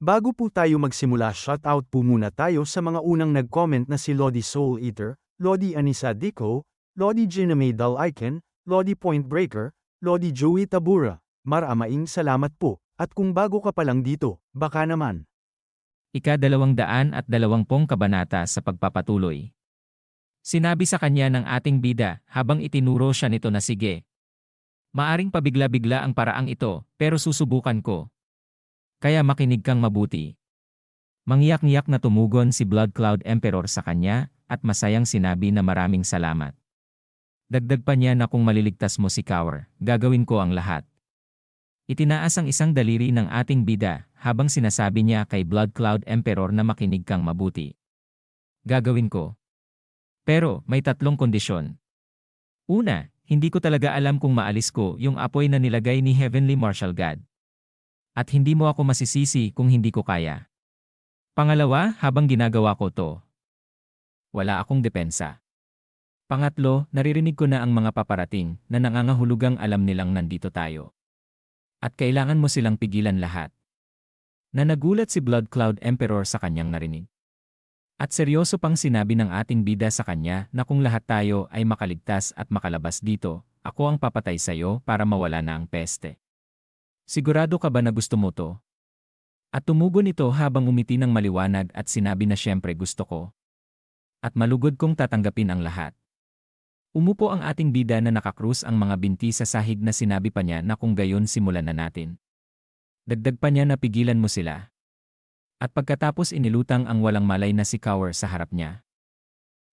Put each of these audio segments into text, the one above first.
Bago po tayo magsimula shoutout po muna tayo sa mga unang nag-comment na si Lodi Soul Eater, Lodi Anisa Dico, Lodi Giname Dal Icon, Lodi Point Breaker, Lodi Joey Tabura. Maramaing salamat po, at kung bago ka pa lang dito, baka naman. Ika-dalawang daan at dalawampung kabanata sa pagpapatuloy. Sinabi sa kanya ng ating bida habang itinuro siya nito na sige. Maaring pabigla-bigla ang paraang ito, pero susubukan ko. Kaya makinig kang mabuti. Mangyak-ngiyak na tumugon si Blood Cloud Emperor sa kanya, at masayang sinabi na maraming salamat. Dagdag pa niya na kung maliligtas mo si Cower, gagawin ko ang lahat. Itinaas ang isang daliri ng ating bida habang sinasabi niya kay Blood Cloud Emperor na makinig kang mabuti. Gagawin ko. Pero may tatlong kondisyon. Una, hindi ko talaga alam kung maalis ko yung apoy na nilagay ni Heavenly Martial God. At hindi mo ako masisisi kung hindi ko kaya. Pangalawa, habang ginagawa ko to, wala akong depensa. Pangatlo, naririnig ko na ang mga paparating na nangangahulugang alam nilang nandito tayo. At kailangan mo silang pigilan lahat. Na nagulat si Blood Cloud Emperor sa kanyang narinig. At seryoso pang sinabi ng ating bida sa kanya na kung lahat tayo ay makaligtas at makalabas dito, ako ang papatay sa iyo para mawala na ang peste. Sigurado ka ba na gusto mo to? At tumugon ito habang umiti ng maliwanag at sinabi na siyempre gusto ko. At malugod kong tatanggapin ang lahat. Umupo ang ating bida na nakakrus ang mga binti sa sahig na sinabi pa niya na kung gayon simulan na natin. Dagdag pa niya na pigilan mo sila. At pagkatapos inilutang ang walang malay na si Cower sa harap niya.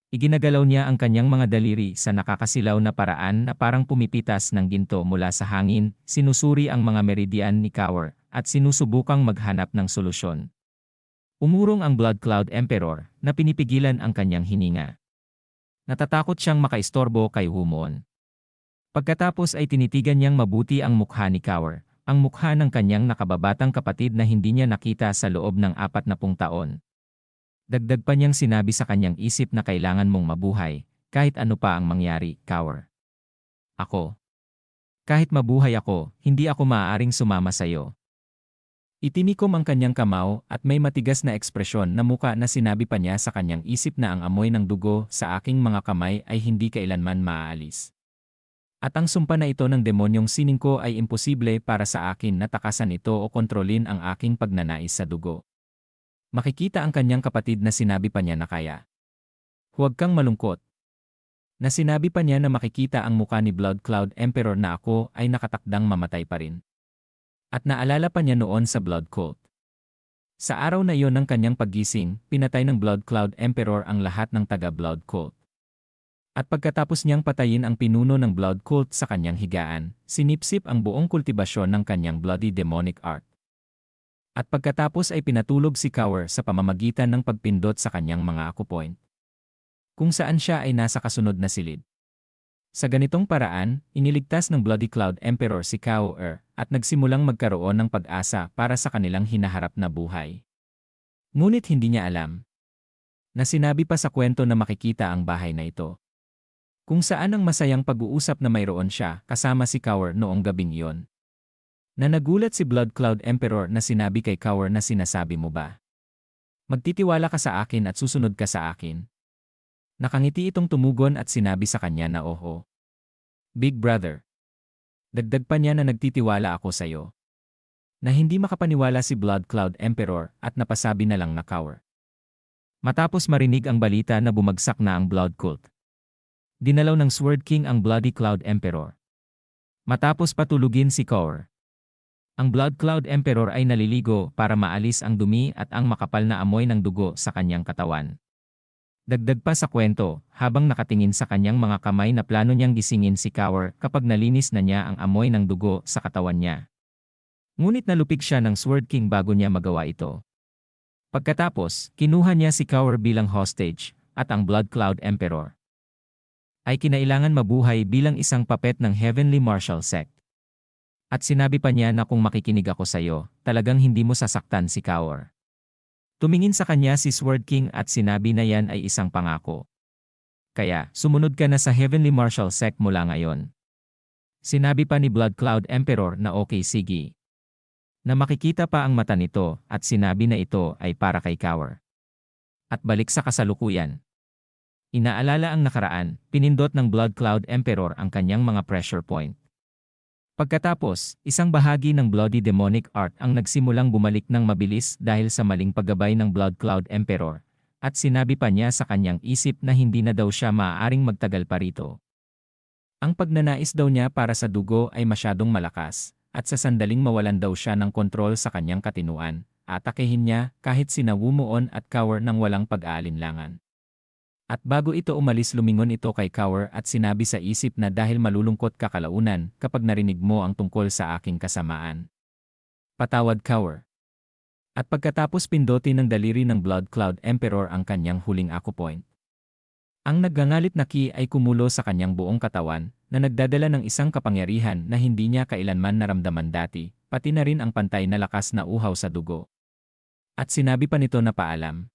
Iginagalaw niya ang kanyang mga daliri sa nakakasilaw na paraan na parang pumipitas ng ginto mula sa hangin, sinusuri ang mga meridian ni Cower, at sinusubukang maghanap ng solusyon. Umurong ang Blood Cloud Emperor na pinipigilan ang kanyang hininga. Natatakot siyang makaistorbo kay Humon. Pagkatapos ay tinitigan niyang mabuti ang mukha ni Cower, ang mukha ng kanyang nakababatang kapatid na hindi niya nakita sa loob ng apat na pung taon. Dagdag pa niyang sinabi sa kanyang isip na kailangan mong mabuhay, kahit ano pa ang mangyari, Cower. Ako. Kahit mabuhay ako, hindi ako maaaring sumama sa iyo. Itinikom ang kanyang kamao at may matigas na ekspresyon na muka na sinabi pa niya sa kanyang isip na ang amoy ng dugo sa aking mga kamay ay hindi kailanman maaalis. At ang sumpa na ito ng demonyong sining ko ay imposible para sa akin na takasan ito o kontrolin ang aking pagnanais sa dugo. Makikita ang kanyang kapatid na sinabi pa niya na kaya. Huwag kang malungkot. Na sinabi pa niya na makikita ang muka ni Blood Cloud Emperor na ako ay nakatakdang mamatay pa rin. At naalala pa niya noon sa Blood Cult. Sa araw na iyon ng kanyang paggising, pinatay ng Blood Cloud Emperor ang lahat ng taga-Blood Cult. At pagkatapos niyang patayin ang pinuno ng Blood Cult sa kanyang higaan, sinipsip ang buong kultibasyon ng kanyang bloody demonic art. At pagkatapos ay pinatulog si Cower sa pamamagitan ng pagpindot sa kanyang mga akupoint. Kung saan siya ay nasa kasunod na silid. Sa ganitong paraan, iniligtas ng Bloody Cloud Emperor si Cower at nagsimulang magkaroon ng pag-asa para sa kanilang hinaharap na buhay. Ngunit hindi niya alam na sinabi pa sa kwento na makikita ang bahay na ito. Kung saan ang masayang pag-uusap na mayroon siya kasama si Cower noong gabing iyon. Na nagulat si Blood Cloud Emperor na sinabi kay Cower na sinasabi mo ba? Magtitiwala ka sa akin at susunod ka sa akin. Nakangiti itong tumugon at sinabi sa kanya na oho. Big brother. Dagdag pa niya na nagtitiwala ako sa iyo. Na hindi makapaniwala si Blood Cloud Emperor at napasabi na lang na Cower. Matapos marinig ang balita na bumagsak na ang Blood Cult. Dinalaw ng Sword King ang Bloody Cloud Emperor. Matapos patulugin si Cower. Ang Blood Cloud Emperor ay naliligo para maalis ang dumi at ang makapal na amoy ng dugo sa kanyang katawan. Dagdag pa sa kwento, habang nakatingin sa kanyang mga kamay na plano niyang gisingin si Cower kapag nalinis na niya ang amoy ng dugo sa katawan niya. Ngunit nalupig siya ng Sword King bago niya magawa ito. Pagkatapos, kinuha niya si Cower bilang hostage, at ang Blood Cloud Emperor ay kinailangan mabuhay bilang isang papet ng Heavenly Martial Sect. At sinabi pa niya na kung makikinig ako sa iyo, talagang hindi mo sasaktan si Cower. Tumingin sa kanya si Sword King at sinabi na yan ay isang pangako. Kaya, sumunod ka na sa Heavenly Martial Sect mula ngayon. Sinabi pa ni Blood Cloud Emperor na okay sige. Na makikita pa ang mata nito at sinabi na ito ay para kay Cower. At balik sa kasalukuyan. Inaalala ang nakaraan, pinindot ng Blood Cloud Emperor ang kanyang mga pressure point. Pagkatapos, isang bahagi ng Bloody Demonic Art ang nagsimulang bumalik ng mabilis dahil sa maling paggabay ng Blood Cloud Emperor, at sinabi pa niya sa kanyang isip na hindi na daw siya maaaring magtagal pa rito. Ang pagnanais daw niya para sa dugo ay masyadong malakas, at sa sandaling mawalan daw siya ng kontrol sa kanyang katinuan, atakehin niya kahit sina Wumuon at Cower ng walang pag-aalinlangan. At bago ito umalis lumingon ito kay Cower at sinabi sa isip na dahil malulungkot ka kalaunan kapag narinig mo ang tungkol sa aking kasamaan. Patawad Cower. At pagkatapos pindutin ng daliri ng Blood Cloud Emperor ang kanyang huling point. Ang naggangalit na Ki ay kumulo sa kanyang buong katawan na nagdadala ng isang kapangyarihan na hindi niya kailanman naramdaman dati, pati na rin ang pantay na lakas na uhaw sa dugo. At sinabi pa nito na paalam.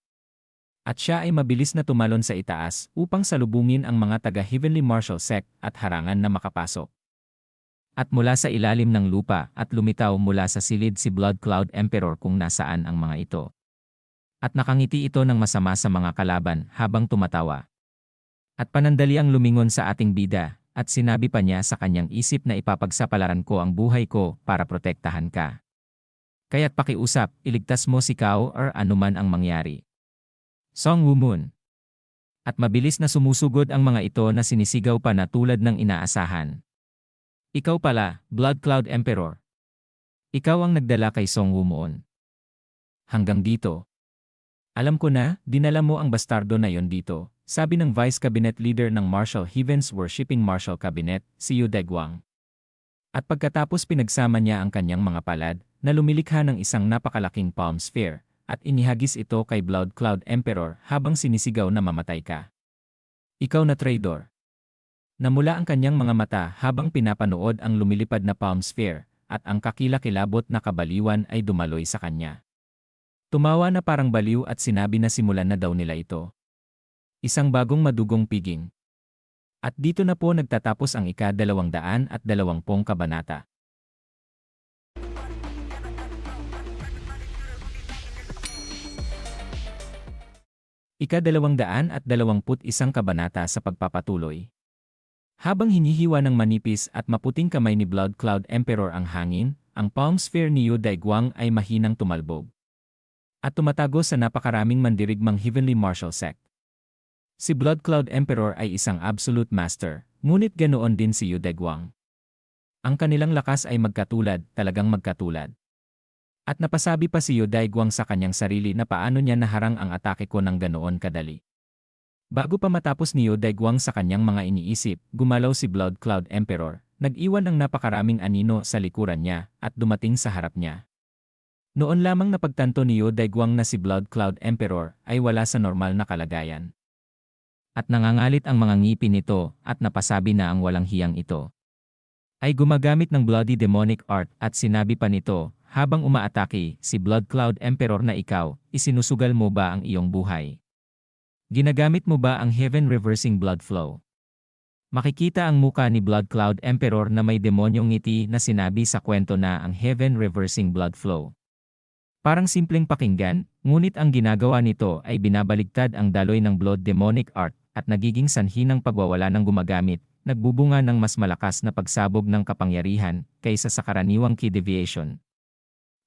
At siya ay mabilis na tumalon sa itaas upang salubungin ang mga taga-Heavenly Marshal Sect at harangan na makapasok. At mula sa ilalim ng lupa at lumitaw mula sa silid si Blood Cloud Emperor kung nasaan ang mga ito. At nakangiti ito ng masama sa mga kalaban habang tumatawa. At panandali ang lumingon sa ating bida, at sinabi pa niya sa kanyang isip na ipapagsapalaran ko ang buhay ko para protektahan ka. Kaya't pakiusap, iligtas mo si Kao or anuman ang mangyari. Song Woo-moon. At mabilis na sumusugod ang mga ito na sinisigaw pa na tulad ng inaasahan. Ikaw pala, Blood Cloud Emperor. Ikaw ang nagdala kay Song Woo-moon. Hanggang dito. Alam ko na, dinala mo ang bastardo na yon dito, sabi ng Vice Cabinet Leader ng Marshal Heavens Worshipping Marshal Cabinet, si Yu Degwang. At pagkatapos pinagsama niya ang kanyang mga palad, na lumilikha ng isang napakalaking palm sphere, at inihagis ito kay Blood Cloud Emperor habang sinisigaw na mamatay ka. Ikaw na traitor. Namula ang kanyang mga mata habang pinapanood ang lumilipad na palm sphere at ang kakilakilabot na kabaliwan ay dumaloy sa kanya. Tumawa na parang baliw at sinabi na simulan na daw nila ito. Isang bagong madugong piging. At dito na po nagtatapos ang ika-dalawang daan at dalawampung kabanata. Ika-dalawang daan at dalawamput isang kabanata sa pagpapatuloy. Habang hinihiwa ng manipis at maputing kamay ni Blood Cloud Emperor ang hangin, ang palm sphere ni Yu Daiguang ay mahinang tumalbog. At tumatago sa napakaraming mandirigmang Heavenly Martial Sect. Si Blood Cloud Emperor ay isang absolute master, ngunit ganoon din si Yu Daiguang. Ang kanilang lakas ay magkatulad, talagang magkatulad. At napasabi pa si Yoday Guang sa kanyang sarili na paano niya naharang ang atake ko ng ganoon kadali. Bago pa matapos ni Yoday Guang sa kanyang mga iniisip, gumalaw si Blood Cloud Emperor, nag-iwan ng napakaraming anino sa likuran niya at dumating sa harap niya. Noon lamang napagtanto ni Yoday Guang na si Blood Cloud Emperor ay wala sa normal na kalagayan. At nangangalit ang mga ngipin nito at napasabi na ang walang hiyang ito ay gumagamit ng bloody demonic art at sinabi pa nito habang umaatake, si Blood Cloud Emperor na ikaw, isinusugal mo ba ang iyong buhay? Ginagamit mo ba ang Heaven Reversing Blood Flow? Makikita ang muka ni Blood Cloud Emperor na may demonyong ngiti na sinabi sa kwento na ang Heaven Reversing Blood Flow. Parang simpleng pakinggan, ngunit ang ginagawa nito ay binabaligtad ang daloy ng Blood Demonic Art at nagiging sanhi ng pagwawala ng gumagamit, nagbubunga ng mas malakas na pagsabog ng kapangyarihan kaysa sa karaniwang key deviation.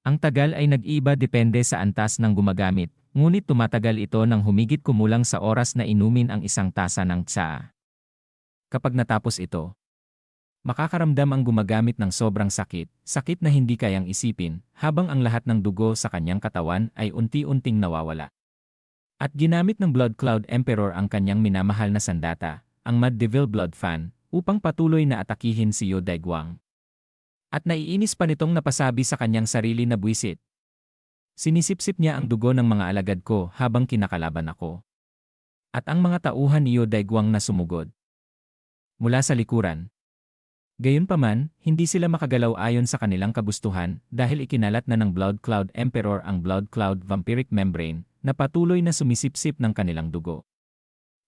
Ang tagal ay nag-iba depende sa antas ng gumagamit, ngunit tumatagal ito ng humigit kumulang sa oras na inumin ang isang tasa ng tsaa. Kapag natapos ito, makakaramdam ang gumagamit ng sobrang sakit, sakit na hindi kayang isipin, habang ang lahat ng dugo sa kanyang katawan ay unti-unting nawawala. At ginamit ng Blood Cloud Emperor ang kanyang minamahal na sandata, ang Mad Devil Blood Fan, upang patuloy na atakihin si Yo Daiguang. At naiinis pa nitong napasabi sa kanyang sarili na buwisit. Sinisipsip niya ang dugo ng mga alagad ko habang kinakalaban ako. At ang mga tauhan niyo daigwang na sumugod. Mula sa likuran. Gayunpaman, hindi sila makagalaw ayon sa kanilang kagustuhan dahil ikinalat na ng Blood Cloud Emperor ang Blood Cloud Vampiric Membrane na patuloy na sumisipsip ng kanilang dugo.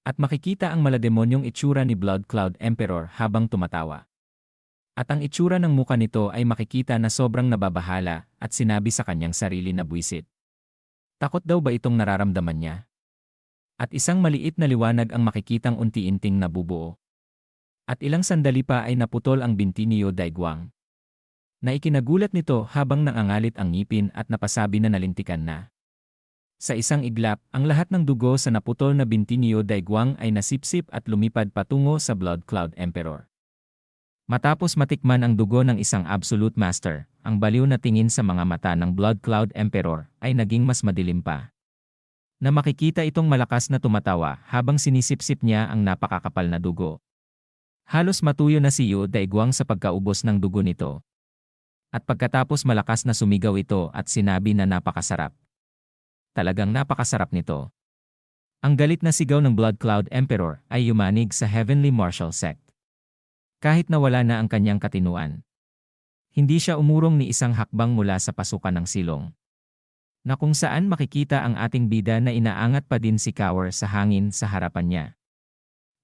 At makikita ang malademonyong itsura ni Blood Cloud Emperor habang tumatawa. At ang itsura ng muka nito ay makikita na sobrang nababahala at sinabi sa kanyang sarili na buwisit. Takot daw ba itong nararamdaman niya? At isang maliit na liwanag ang makikitang unti-inting nabubuo. At ilang sandali pa ay naputol ang binti ni Yo Daigwang. Na ikinagulat nito habang nangangalit ang ngipin at napasabi na nalintikan na. Sa isang iglap, ang lahat ng dugo sa naputol na binti ni Yo Daigwang ay nasipsip at lumipad patungo sa Blood Cloud Emperor. Matapos matikman ang dugo ng isang Absolute Master, ang baliw na tingin sa mga mata ng Blood Cloud Emperor ay naging mas madilim pa. Na makikita itong malakas na tumatawa habang sinisipsip niya ang napakakapal na dugo. Halos matuyo na si Yu Daigwang sa pagkaubos ng dugo nito. At pagkatapos malakas na sumigaw ito at sinabi na napakasarap. Talagang napakasarap nito. Ang galit na sigaw ng Blood Cloud Emperor ay yumanig sa Heavenly Martial Sect. Kahit nawala na ang kanyang katinuan. Hindi siya umurong ni isang hakbang mula sa pasukan ng silong. Na kung saan makikita ang ating bida na inaangat pa din si Cower sa hangin sa harapan niya.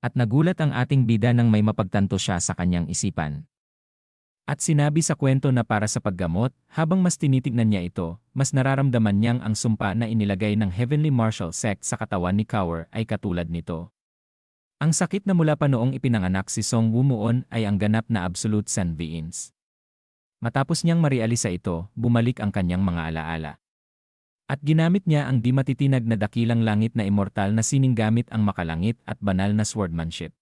At nagulat ang ating bida nang may mapagtanto siya sa kanyang isipan. At sinabi sa kwento na para sa paggamot, habang mas tinitignan niya ito, mas nararamdaman niyang ang sumpa na inilagay ng Heavenly Martial Sect sa katawan ni Cower ay katulad nito. Ang sakit na mula pa noong ipinanganak si Song Wumuon ay ang ganap na Absolute Sun Beings. Matapos niyang marialisa ito, bumalik ang kanyang mga alaala. At ginamit niya ang di matitinag na dakilang langit na immortal na sining gamit ang makalangit at banal na swordmanship.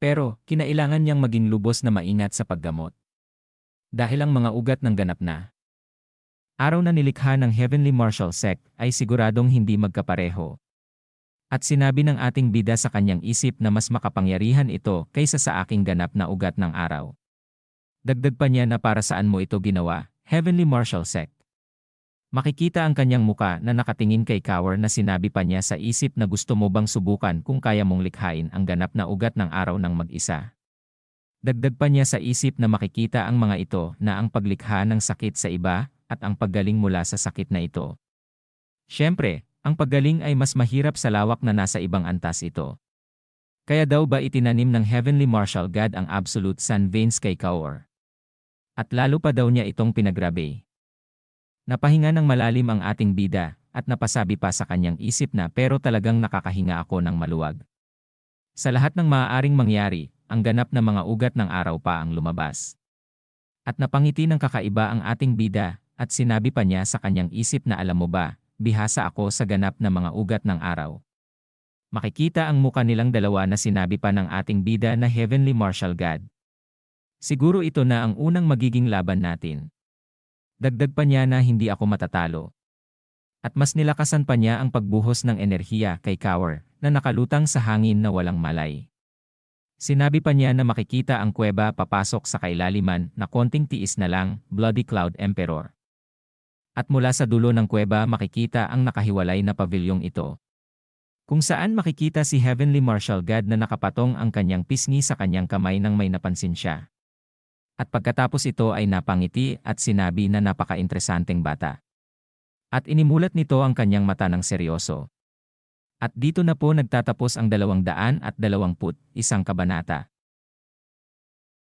Pero, kinailangan niyang maging lubos na maingat sa paggamot. Dahil ang mga ugat ng ganap na araw na nilikha ng Heavenly Martial Sect ay siguradong hindi magkapareho. At sinabi ng ating bida sa kanyang isip na mas makapangyarihan ito kaysa sa aking ganap na ugat ng araw. Dagdag pa niya na para saan mo ito ginawa, Heavenly Martial Sect. Makikita ang kanyang muka na nakatingin kay Cower na sinabi pa niya sa isip na gusto mo bang subukan kung kaya mong likhain ang ganap na ugat ng araw ng mag-isa. Dagdag pa niya sa isip na makikita ang mga ito na ang paglikha ng sakit sa iba at ang paggaling mula sa sakit na ito. Siyempre, ang paggaling ay mas mahirap sa lawak na nasa ibang antas ito. Kaya daw ba itinanim ng Heavenly Martial God ang Absolute Sun Veins kay Kaur? At lalo pa daw niya itong pinagrabe. Napahinga ng malalim ang ating bida, at napasabi pa sa kanyang isip na pero talagang nakakahinga ako ng maluwag. Sa lahat ng maaaring mangyari, ang ganap na mga ugat ng araw pa ang lumabas. At napangiti ng kakaiba ang ating bida, at sinabi pa niya sa kanyang isip na alam mo ba, bihasa ako sa ganap na mga ugat ng araw. Makikita ang muka nilang dalawa na sinabi pa ng ating bida na Heavenly Martial God. Siguro ito na ang unang magiging laban natin. Dagdag pa niya na hindi ako matatalo. At mas nilakasan pa niya ang pagbuhos ng enerhiya kay Cower na nakalutang sa hangin na walang malay. Sinabi pa niya na makikita ang kuweba papasok sa kailaliman na konting tiis na lang, Bloody Cloud Emperor. At mula sa dulo ng kuweba makikita ang nakahiwalay na pavilyong ito. Kung saan makikita si Heavenly Martial God na nakapatong ang kanyang pisngi sa kanyang kamay nang may napansin siya. At pagkatapos ito ay napangiti at sinabi na napaka-interesanteng bata. At inimulat nito ang kanyang mata ng seryoso. At dito na po nagtatapos ang dalawang daan at dalawamput, isang kabanata.